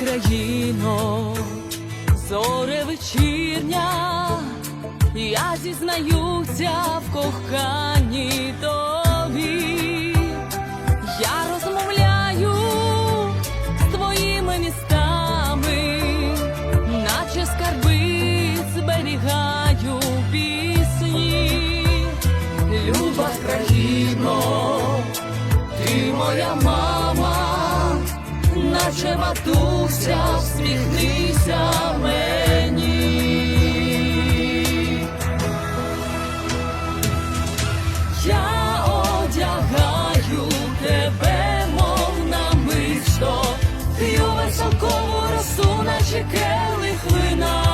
країно, зоре вечірня, я зізнаюся в коханні тобі. Я розмовляю з твоїми містами, наче скарби зберігаю пісні. Люба країно, ти моя наче матуся, всміхнися мені. Я одягаю тебе, мов намисто, п'ю веселкову росу, наче келих вина.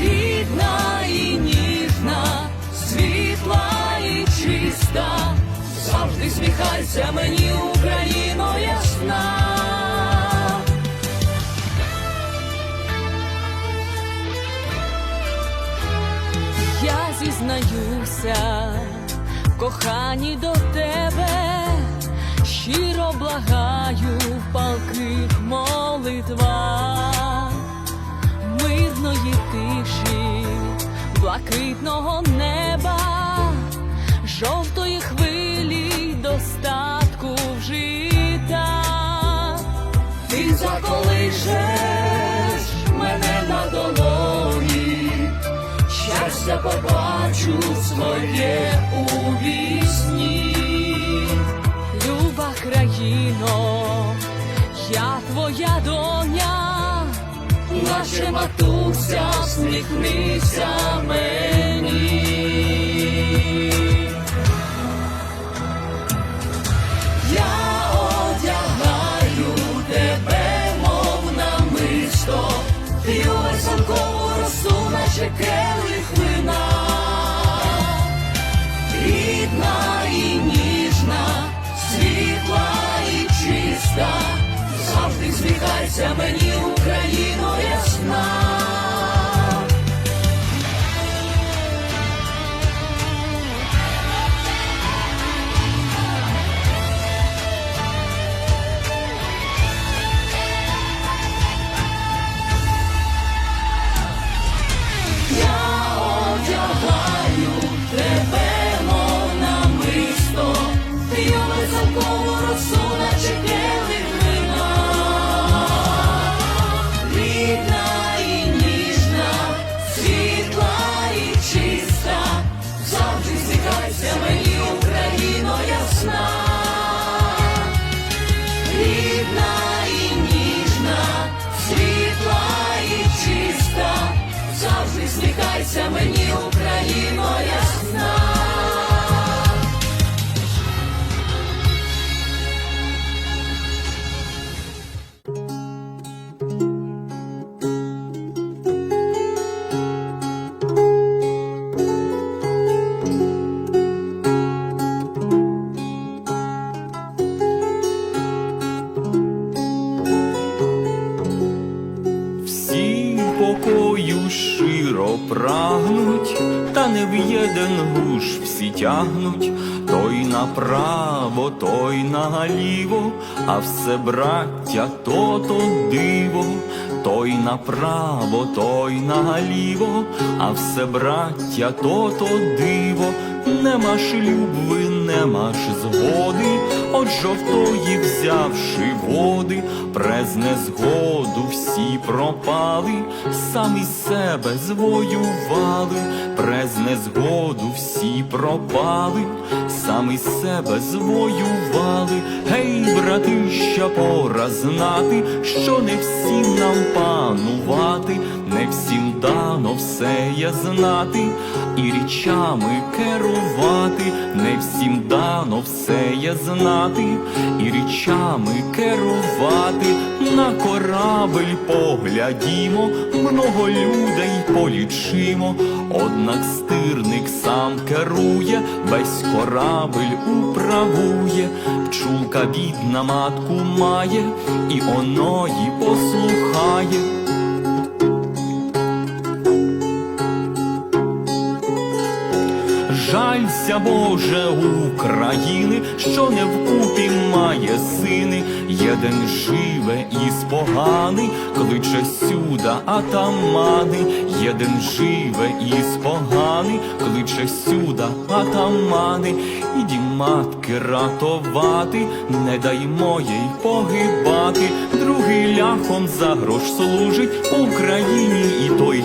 Рідна і ніжна, світла і чиста, завжди сміхайся мені, Україно Я зізнаюся в коханні до тебе, щиро благаю в палких молитвах, мирної тиші, блакитного неба, заколишеш мене на долоні щастя побачу своє у вісні. Люба країно, я твоя доня, наче матуся, сміхнися мені. Наче келих вина. Рідна і ніжна, світла і чиста, завжди сміхайся мені, Україно сміхайся мені, Україно ясна. Всі покою Прагнуть, та не в єден гуш всі тягнуть, той направо, той наліво, а все браття то то диво, той направо, той наліво, а все браття то то диво, нема ж любви, нема ж згоди, от жовтої взявши води, през незгоду всі пропали, самі себе звоювали, през незгоду всі пропали, самі себе звоювали. Гей, братища, пора знати, що не всім нам панувати, не всім дано все є знати, і річами керувати, не всім дано все є знати, і річами керувати, на корабель поглядімо, много людей полічимо, однак стирник сам керує, весь корабель управує, пчулка бідна матку має, і оної послухає. Жалься, Боже, України, що не вкупі має сини, єден живе і споганий, кличе сюда атамани, єден живе і споганий, кличе сюда атамани, іді матки ратувати, не даймо їй погибати, другий ляхом за грош служить, Україні і той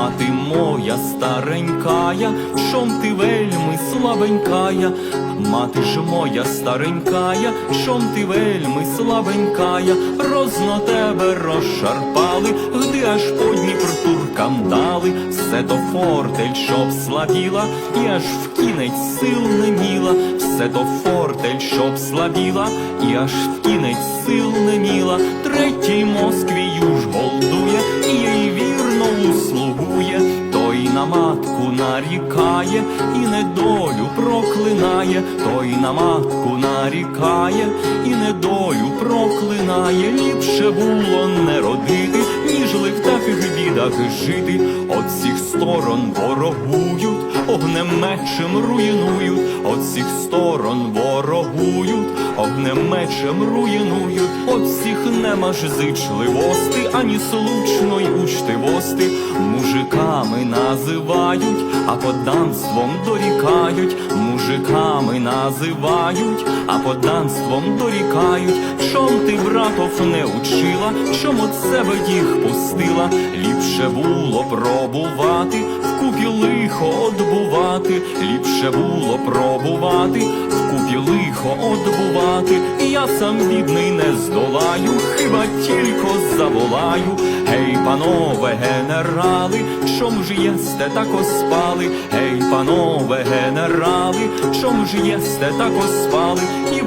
мати моя старенькая, чом ти вельми слабенькая, мати ж моя старенькая, чом ти вельми слабенькая, розно тебе розшарпали, гди аж по Дніпр туркам дали, все то фортель, щоб слабіла, і аж в кінець сил не міла, все то фортель, щоб слабіла, і аж в кінець сил не міла, третій Москвію матку нарікає, і недолю проклинає, той на матку нарікає, і недолю проклинає, ліпше було не родити, ли в таких бідах жити, от всіх сторон ворогують, огнем мечем руйнують, от всіх сторон ворогують, огнем мечем руйнують, от всіх нема ж зичливости, ані случної учтивости, мужиками називають, а подданством дорікають, мужиками називають, а поданством дорікають, чом ти братов не учила, чом от себе їх пустила, ліпше було пробувати, вкупі лихо одбувати, ліпше було пробувати, вкупі лихо одбувати, і я сам бідний не здолаю, хіба тільки заволаю, гей, панове генерали, чом ж єсте так оспали, гей, панове генерали, чом ж єсте так оспали,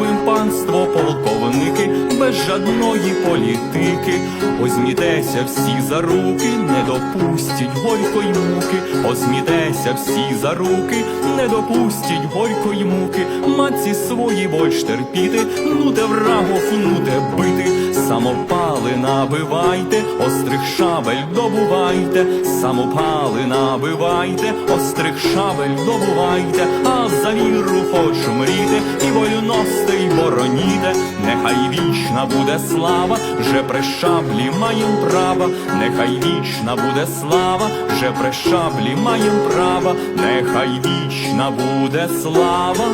ви панство полковники, без жадної політики, озмітеся всі за руки, не допустіть горької муки, озмітеся всі за руки, не допустіть горької муки, Маці свої больш терпіти, ну врагов, нуде бити, самопали набивайте, острих шабель добувайте, самопали набивайте, острих шабель добувайте, а за віру хоч мріте, і волю носте, й бороніте, нехай вічна буде слава, же при шаблі маєм права, нехай вічна буде слава, же при шаблі маєм права, нехай вічна буде слава,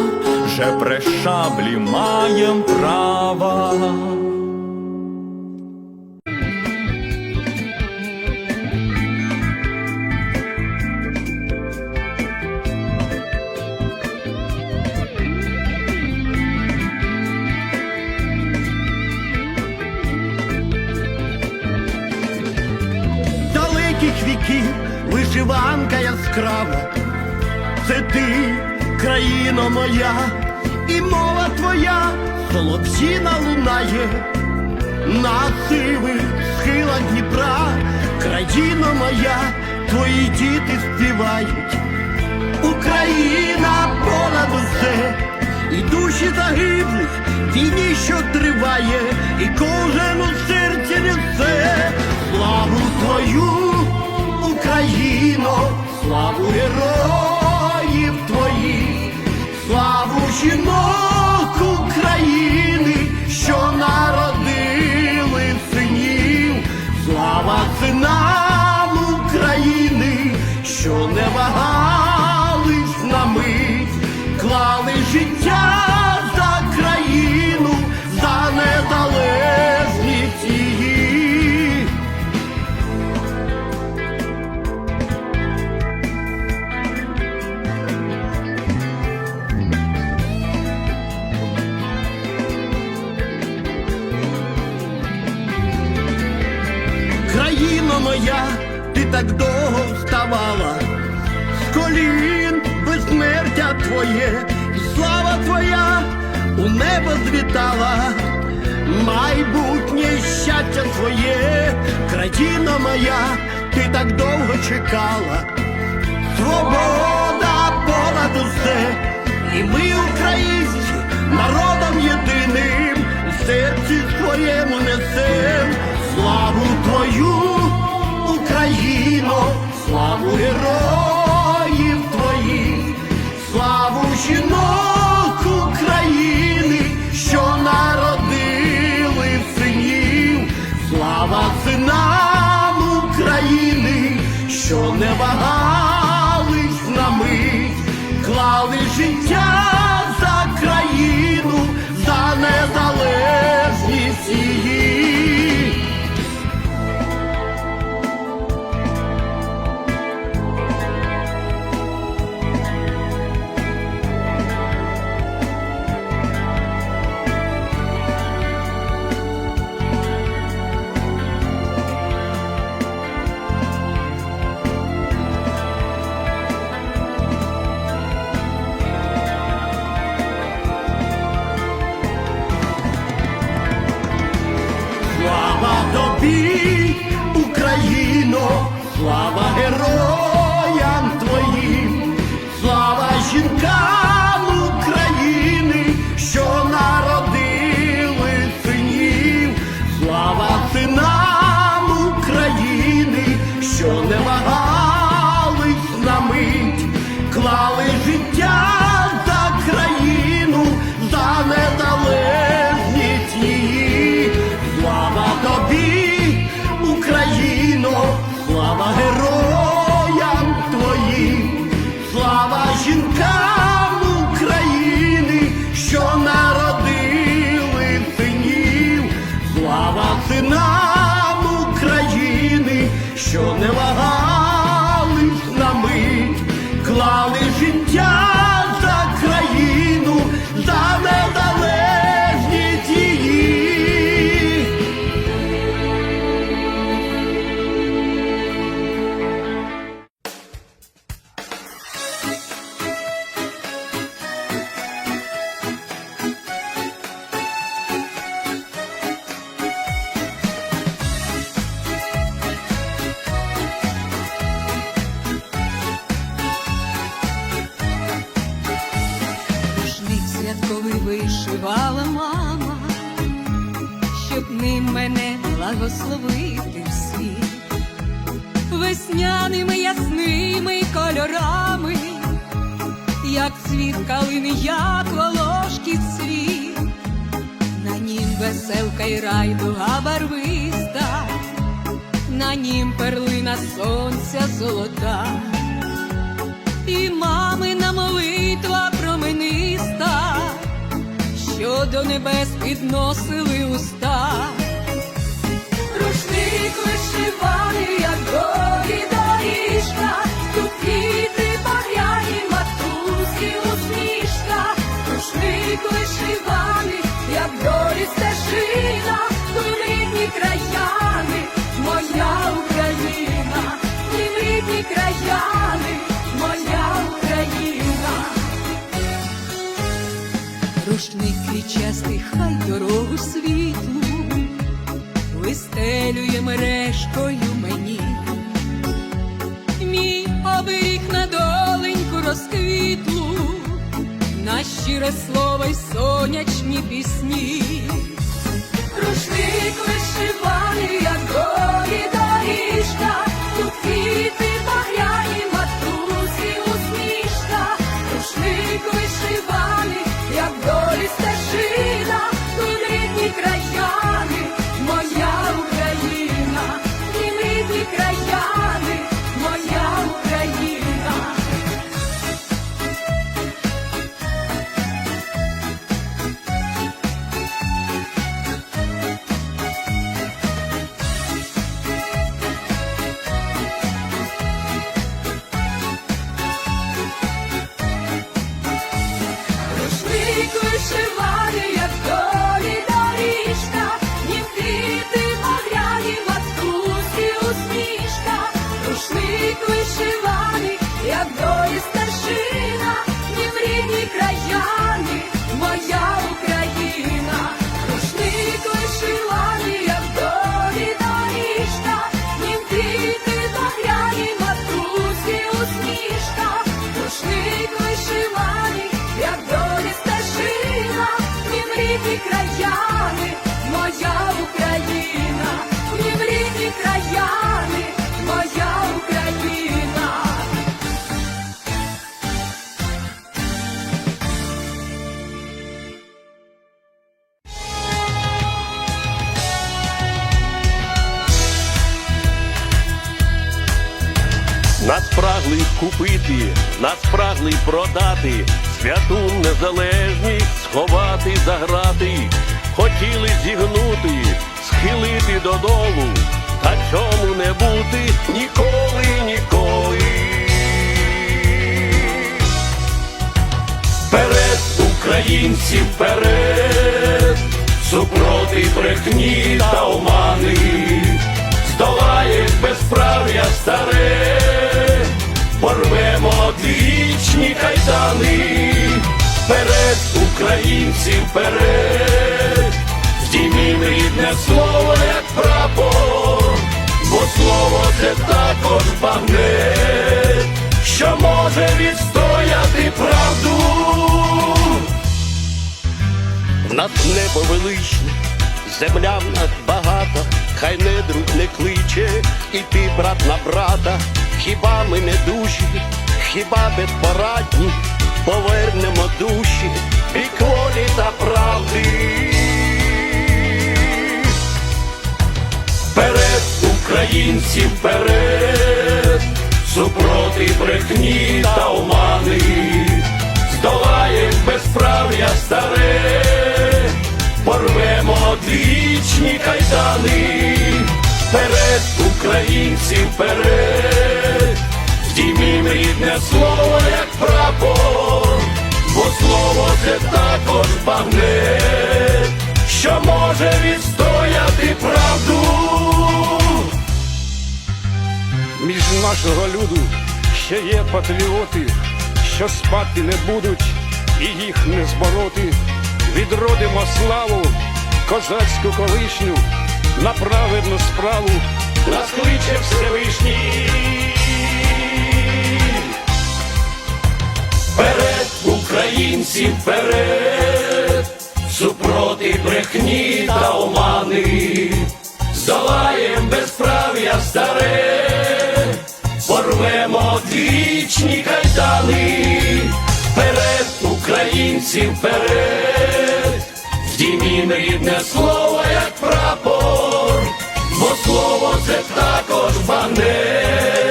же при шаблі маєм права. Країно моя, і мова твоя солов'їна лунає. На сивих схилах Дніпра, країно моя, твої діти співають. Україна понад усе, і душі загиблих війні, що триває, і кожен у серці несе. Славу твою, Україно, славу героїв жінок України, що народили синів, слава синам України, що не вагались на мить, клали життя небо злітала, майбутнє щастя твоє, країно моя, ти так довго чекала, свобода понад усе, і ми, українці, народом єдиним, у серці своєму несем. Славу твою, Україно, славу героїв синам України, що не вагались на мить, клали життя за країну, за незалежність. Благословити світ, весняними ясними кольорами, як цвіт калини, як волошки цвіт, на нім веселка й райдуга барвиста, на нім перлина сонця золота. І мамина молитва промениста, що до небес підносили уста. Вишиваний, як долі стежина, тут рідні краяни, моя Україна, і рідні краяни, моя Україна. Рушник квітчастий, хай дорогу світлу вистелює мережкою мені. Мій оберіг на доленьку розквітлу, на щире слово й сонячні пісні. Рушник вишиваний, як горі доріжка, тут квіти купити, нас прагли продати, святу незалежність сховати, заграти, хотіли зігнути, схилити додолу, та цьому не бути ніколи, ніколи. Вперед, українці, вперед, супроти брехні та омани, здолає безправ'я старе, одвічні кайдани, вперед, українці, вперед, здіймім рідне слово, як прапор, бо слово це також багнет, що може відстояти правду. В нас небо величне, земля в нас багата, хай не друг не кличе, і ти, брат на брата, хіба ми не душі, хіба безпорадні, повернемо душі, бік волі та правди. Вперед, українці, вперед, супроти брехні та омани, здолаєм безправ'я старе, порвемо одвічні кайдани, вперед, українці, вперед, здіймім рідне слово, як прапор, бо слово це також багнет, що може відстояти правду. Між нашого люду ще є патріоти, що спати не будуть і їх не збороти. Відродимо славу, козацьку колишню, на праведну справу. нас кличе Всевишній. Вперед, українці, вперед, супроти брехні та омани, здолаєм безправ'я старе, порвемо вічні кайдани, вперед, українці, вперед, здіймім рідне слово, як прапор, бо слово це також багнет,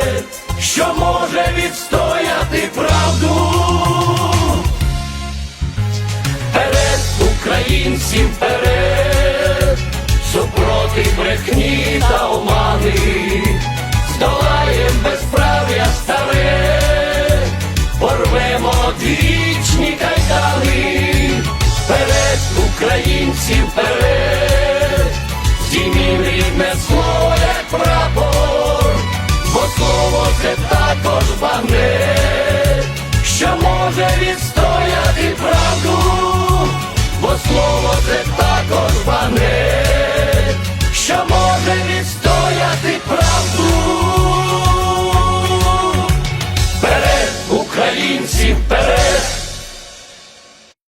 що може відстояти правду. Вперед, українці, вперед, супроти брехні та омани,